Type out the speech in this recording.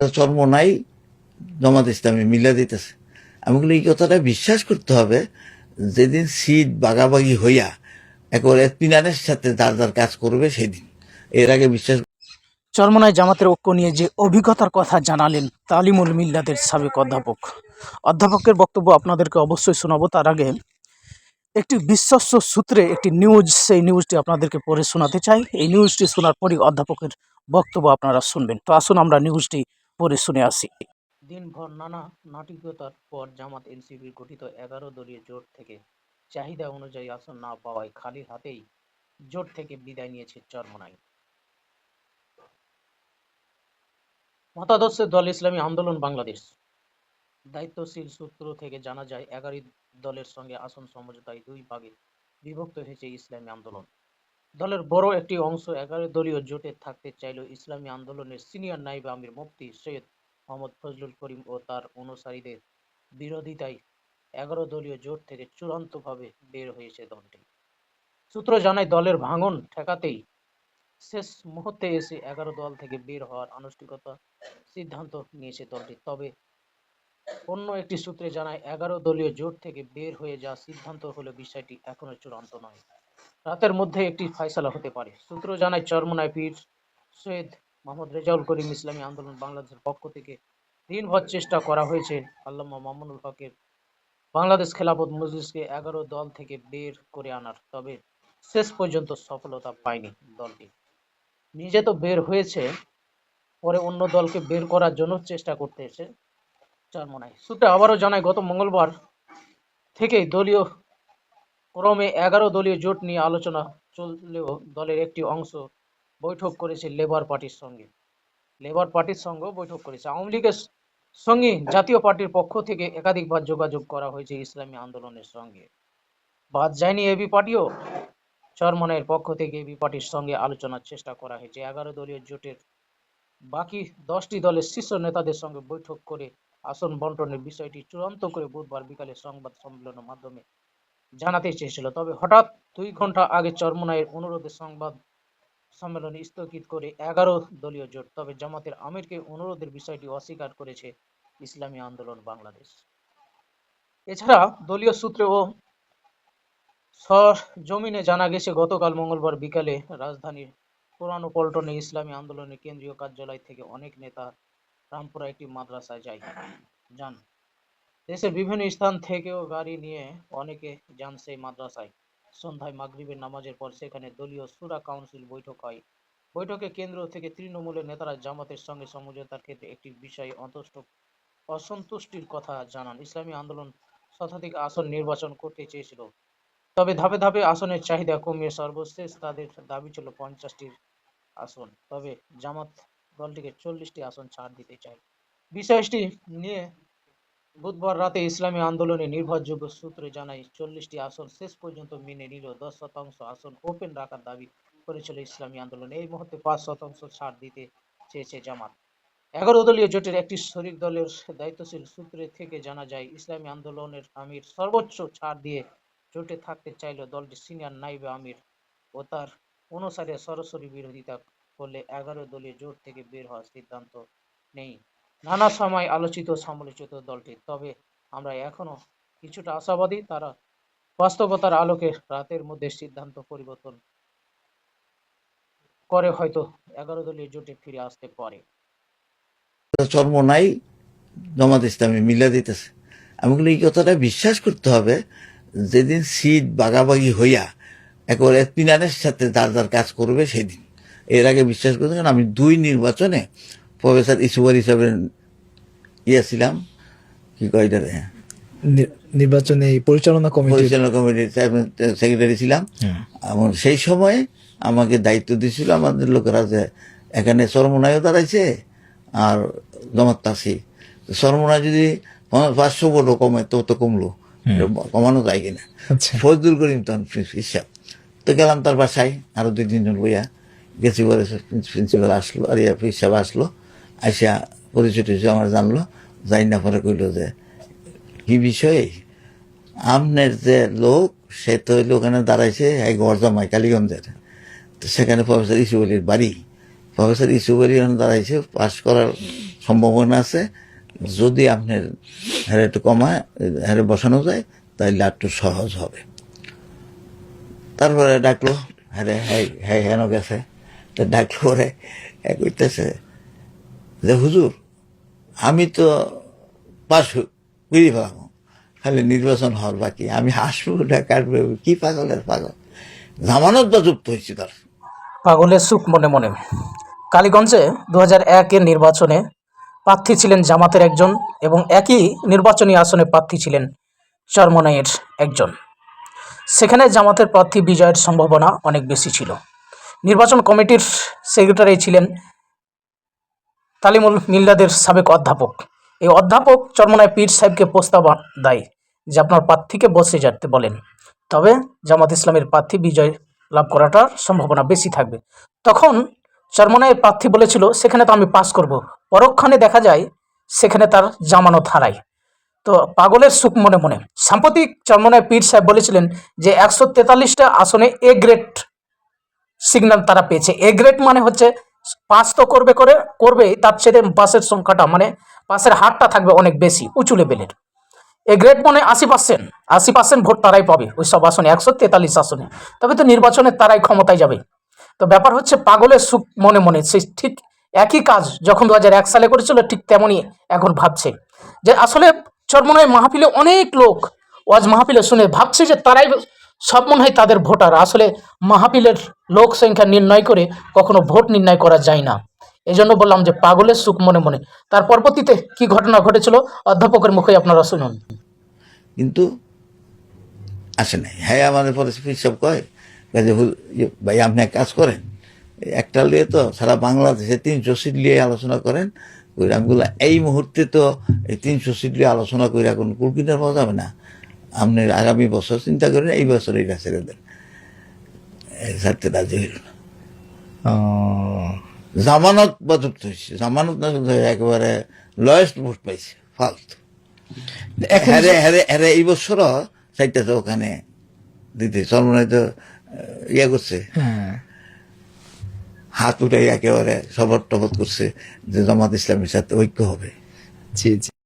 চর্ম নাই, জমাত ইসলামী মিলে দিতেছে। আমি বলি, এই কথাটা বিশ্বাস করতে হবে, যেদিন সিট বাগাবাগি হইয়া একেবারে পিনারের সাথে যার যার কাজ করবে সেদিন। এর আগে বিশ্বাস চরমনায় জামাতের ঐক্য নিয়ে যে অভিজ্ঞতার কথা জানালেন তালিমুল মিল্লাদের সাবেক অধ্যাপক। অধ্যাপকের বক্তব্য আপনাদেরকে অবশ্যই শোনাবো। তার আগে একটি বিশ্বস্ত সূত্রে একটি নিউজ, সেই নিউজটি আপনাদেরকে পড়ে শোনাতে চাই। এই নিউজটি শোনার পরই অধ্যাপকের বক্তব্য আপনারা শুনবেন। তো আসুন আমরা নিউজটি পড়ে শুনে আসি। দিনভর নানা নাটকীয়তার পর জামাত এনসিবির গঠিত এগারো দলীয় জোট থেকে চাহিদা অনুযায়ী আসন না পাওয়ায় খালি হাতেই জোট থেকে বিদায় নিয়েছে চরমনাই। মতাদর্শের দল ইসলামী আন্দোলন বাংলাদেশ। দায়িত্বশীল সূত্র থেকে জানা যায় এগারো দলের সঙ্গে আসন সমঝোতায় দুই ভাগে বিভক্ত হয়েছে ইসলামী আন্দোলন। দলের বড় একটি অংশ এগারো দলীয় জোটে থাকতে চাইলেও ইসলামী আন্দোলনের সিনিয়র নাইব আমির মুফতি সৈয়দ মোহাম্মদ ফজলুল করিম ও তার অনুসারীদের বিরোধিতায় এগারো দলীয় জোট থেকে চূড়ান্তভাবে বের হয়েছে দলটি। সূত্র জানায়, দলের ভাঙন ঠেকাতেই শেষ মুহূর্তে এসে এগারো দল থেকে বের হওয়ার আনুষ্ঠানিকতা সিদ্ধান্ত নিয়েছে দলটি। তবে অন্য একটি সূত্রে জানায়, এগারো দলীয় জোট থেকে বের হয়ে যাওয়ার সিদ্ধান্ত হলে বিষয়টি এখনও চূড়ান্ত নয়। রাতের মধ্যে একটি ফয়সালা হতে পারে। সূত্র জানায়, চরমনায় পীর সৈয়দ মোহাম্মদ রেজাউল করিম ইসলামী আন্দোলন বাংলাদেশের পক্ষ থেকে দিনভর চেষ্টা করা হয়েছে। আল্লামা মামুনুল হকের বাংলাদেশ খেলাফত মজলিসকে এগারো দল থেকে বের করে আনার, তবে শেষ পর্যন্ত সফলতা পায়নি দলটি। নিজে তো বের হয়েছে, পরে অন্য দলকে বের করার জন্য চেষ্টা করতে এসে চরমনায়। সূত্রে আবারও জানায়, গত মঙ্গলবার থেকেই দলীয় ক্রমে এগারো দলীয় জোট নিয়ে আলোচনা চললেও দলের একটি অংশ বৈঠক করেছে লেবার পার্টির সঙ্গে। লেবার পার্টির সঙ্গেও বৈঠক করেছে। আওয়ামী লীগের সঙ্গে জাতীয় পার্টির পক্ষ থেকে একাধিকবার যোগাযোগ করা হয়েছে ইসলামী আন্দোলনের সঙ্গে। বাদ যায়নি এবি পার্টিও। চরমনের পক্ষ থেকে এবি পার্টির সঙ্গে আলোচনার চেষ্টা করা হয়েছে। এগারো দলীয় জোটের বাকি দশটি দলের শীর্ষ নেতাদের সঙ্গে বৈঠক করে আসন বন্টনের বিষয়টি চূড়ান্ত করে বুধবার বিকালে সংবাদ সম্মেলনের মাধ্যমে জানাতে চেয়েছিল তবে হঠাৎ দুই ঘণ্টা আগে চরমনায়ের অনুরোধে সংবাদ সম্মেলন স্থগিত করে এগারো দলীয় জোট, তবে জামাতের আমিরকে অনুরোধের বিষয়টি অস্বীকার করেছে ইসলামী আন্দোলন বাংলাদেশ। এছাড়া দলীয় সূত্রে ও জমিনে জানা গেছে, গতকাল মঙ্গলবার বিকালে রাজধানীর পুরানো পল্টনে ইসলামী আন্দোলনের কেন্দ্রীয় কার্যালয় থেকে অনেক নেতা রামপুরা একটি মাদ্রাসায় যায় যান। দেশের বিভিন্ন স্থান থেকেও গাড়ি নিয়ে অনেকে যান সেই মাদ্রাসায়। সন্ধ্যায় মাগরিবের নামাজের পর সেখানে দলীয় সুরা কাউন্সিল বৈঠক হয়। বৈঠকে কেন্দ্র থেকে তৃণমূলের নেতারা জামাতের সঙ্গে সমঝোতার ক্ষেত্রে একটি বিষয়ে অন্তষ্ট, অসন্তুষ্টির কথা জানান। ইসলামী আন্দোলন শতাধিক আসন নির্বাচন করতে চেয়েছিল। তবে ধাপে ধাপে আসনের চাহিদা কমিয়ে সর্বশেষ তাদের দাবি ছিল পঞ্চাশটির আসন। তবে জামাত দলটিকে চল্লিশটি আসন ছাড় দিতে চায়। বিষয়টি নিয়ে বুধবার রাতে ইসলামী আন্দোলনে নির্ভরযোগ্য সূত্রে জানায়, চল্লিশটি আসন শেষ পর্যন্ত মেনে নিল, দশ শতাংশ আসন ওপেন রাখার দাবি করেছিল ইসলামী আন্দোলন। এই মুহূর্তে পাঁচ শতাংশ ছাড় দিতে চেয়েছে জামাত। এগারো দলীয় জোটের একটি শরিক দলের দায়িত্বশীল সূত্রে থেকে জানা যায়, ইসলামী আন্দোলনের আমির সর্বোচ্চ ছাড় দিয়ে জোটে থাকতে চাইলেও দলটি সিনিয়র নাইবে আমির ও তার অনুসারে সরাসরি বিরোধিতা করলে এগারো দলীয় জোট থেকে বের হওয়ার সিদ্ধান্ত নেই। নানা সময় আলোচিত সমালোচিত দলটি। তবে আমরা এখনও কিছুটা আশাবাদী, তারা বাস্তবতার আলোকে রাতের মধ্যে সিদ্ধান্ত পরিবর্তন করে হয়তো এগারো দলীয় জোটে ফিরে আসতে পারে। চর্ম নাই, জমাত ইসলামী মিলে দিতেছে। আমি বলি, এই কথাটা বিশ্বাস করতে হবে, যেদিন সিট বাগাবাগি হইয়া একেবারে পিনারের সাথে যার যার কাজ করবে সেদিন। এর আগে বিশ্বাস করতে আমি দুই নির্বাচনে প্রফেসর ইসুবার হিসাবে ইয়ে ছিলাম কি কয় এটারে নি- নির্বাচনে পরিচালনা কমিটির পরিচালনা কমিটির সেক্রেটারি ছিলাম। হ্যাঁ। এবং সেই সময় আমাকে দায়িত্ব দিয়েছিল আমাদের লোকেরা যে এখানে সরমনায়ও দাঁড়াইছে আর জমাত তাসি সরমনায় যদি পাঁচশো বলো কমে তো তো কমলো। কমানো যায় কিনা? আচ্ছা। ফজলুল করিম তখন হিসাব। তো গেলাম তার বাসায় আরও দুই তিনজন বইয়া। গেছি পরে প্রিন্সিপাল আসলো আর হিসাব আসলো। আসিয়া পরিচয় টরিচয় আমার জানলো যাই না পরে কইলো যে, কি বিষয়ে? আমনের যে লোক, সে তো হইল ওখানে দাঁড়াইছে, এই গরজামাই কালীগঞ্জের। তো সেখানে প্রফেসর ইসুবলির বাড়ি। প্রফেসর ইসুবলি ওখানে দাঁড়াইছে, পাস করার সম্ভাবনা আছে। যদি আপনার হ্যাঁ একটু কমায় হ্যাঁ বসানো যায় তাহলে একটু সহজ হবে। তারপরে ডাকলো হ্যাঁ হ্যাঁ হ্যাঁ হেন গেছে। তো ডাকলো এক কইতেছে যে হুজুর, আমি তো পাশ করি পেলাম খালি নির্বাচন হওয়ার বাকি, আমি হাসবো না কাটবো কি পাগলের পাগল? জামানত বা যুক্ত হয়েছি তার পাগলের সুখ মনে মনে। কালীগঞ্জে দু একের নির্বাচনে প্রার্থী ছিলেন জামাতের একজন এবং একই নির্বাচনী আসনে প্রার্থী ছিলেন চরমনাইয়ের একজন। সেখানে জামাতের প্রার্থী বিজয়ের সম্ভাবনা অনেক বেশি ছিল। নির্বাচন কমিটির সেক্রেটারি ছিলেন তালিমুল মিল্লাদের সাবেক অধ্যাপক। এই অধ্যাপক চরমনায় পীর সাহেবকে প্রস্তাব দেয় যে আপনার প্রার্থীকে বসে যেতে বলেন। তবে জামাত ইসলামের প্রার্থী বিজয় লাভ করাটার সম্ভাবনা বেশি থাকবে। তখন চরমনায়ের প্রার্থী বলেছিল, সেখানে তো আমি পাস করব। পরক্ষণে দেখা যায়, সেখানে তার জামানত হারায়। তো পাগলের সুখ মনে মনে। সাম্প্রতিক চরমনায় পীর সাহেব বলেছিলেন যে, একশো তেতাল্লিশটা আসনে এ গ্রেড সিগন্যাল তারা পেয়েছে। এ গ্রেড মানে হচ্ছে পাস তো করবে করে করবে তার চেয়ে পাসের সংখ্যাটা মানে পাসের হারটা থাকবে অনেক বেশি, উঁচু লেভেলের। এ গ্রেড মানে আশি পার্সেন্ট আশি পার্সেন্ট ভোট তারাই পাবে ওই সব আসনে, একশো তেতাল্লিশ আসনে। তবে তো নির্বাচনে তারাই ক্ষমতায় যাবে। তো ব্যাপার হচ্ছে পাগলের সুখ মনে মনে সেই ঠিক একই কাজ যখন দু এক সালে করেছিল, ঠিক তেমনই এখন ভাবছে। যে আসলে চরমনায় মাহফিলে অনেক লোক ওয়াজ মাহফিলে শুনে ভাবছে যে তারাই সব মনে হয় তাদের ভোটার। আসলে মাহফিলের লোক সংখ্যা নির্ণয় করে কখনো ভোট নির্ণয় করা যায় না। এই জন্য বললাম যে পাগলের সুখ মনে মনে। তার পরবর্তীতে কি ঘটনা ঘটেছিল? অধ্যাপকের মুখে আপনারা শুনুন। কিন্তু আসে নাই। হ্যাঁ আমাদের পরে সব কয়। যে ইয়ে, ভাই আপনি এক কাজ করেন। একটা লিয়ে তো সারা বাংলাদেশে তিনশো সিট নিয়ে আলোচনা করেন। ওই এই মুহূর্তে তো এই তিনশো সিট নিয়ে আলোচনা করে এখন কুলকিনার পাওয়া যাবে না। আপনি আগামী বছর চিন্তা করেন এই বছর এটা ছেড়ে দেন। ছাড়তে রাজি হইল জামানত বা যুক্ত হয়েছে জামানত না হয়ে একেবারে লয়েস্ট ভোট পাইছে ফালতু। হ্যারে হ্যারে হ্যারে এই বছরও চাইতেছে ওখানে দিতে চলমনায় তো ইয়ে করছে। হ্যাঁ। হাত উঠে একেবারে শপথ টপথ করছে যে জামাত ইসলামের সাথে ঐক্য হবে। জি জি।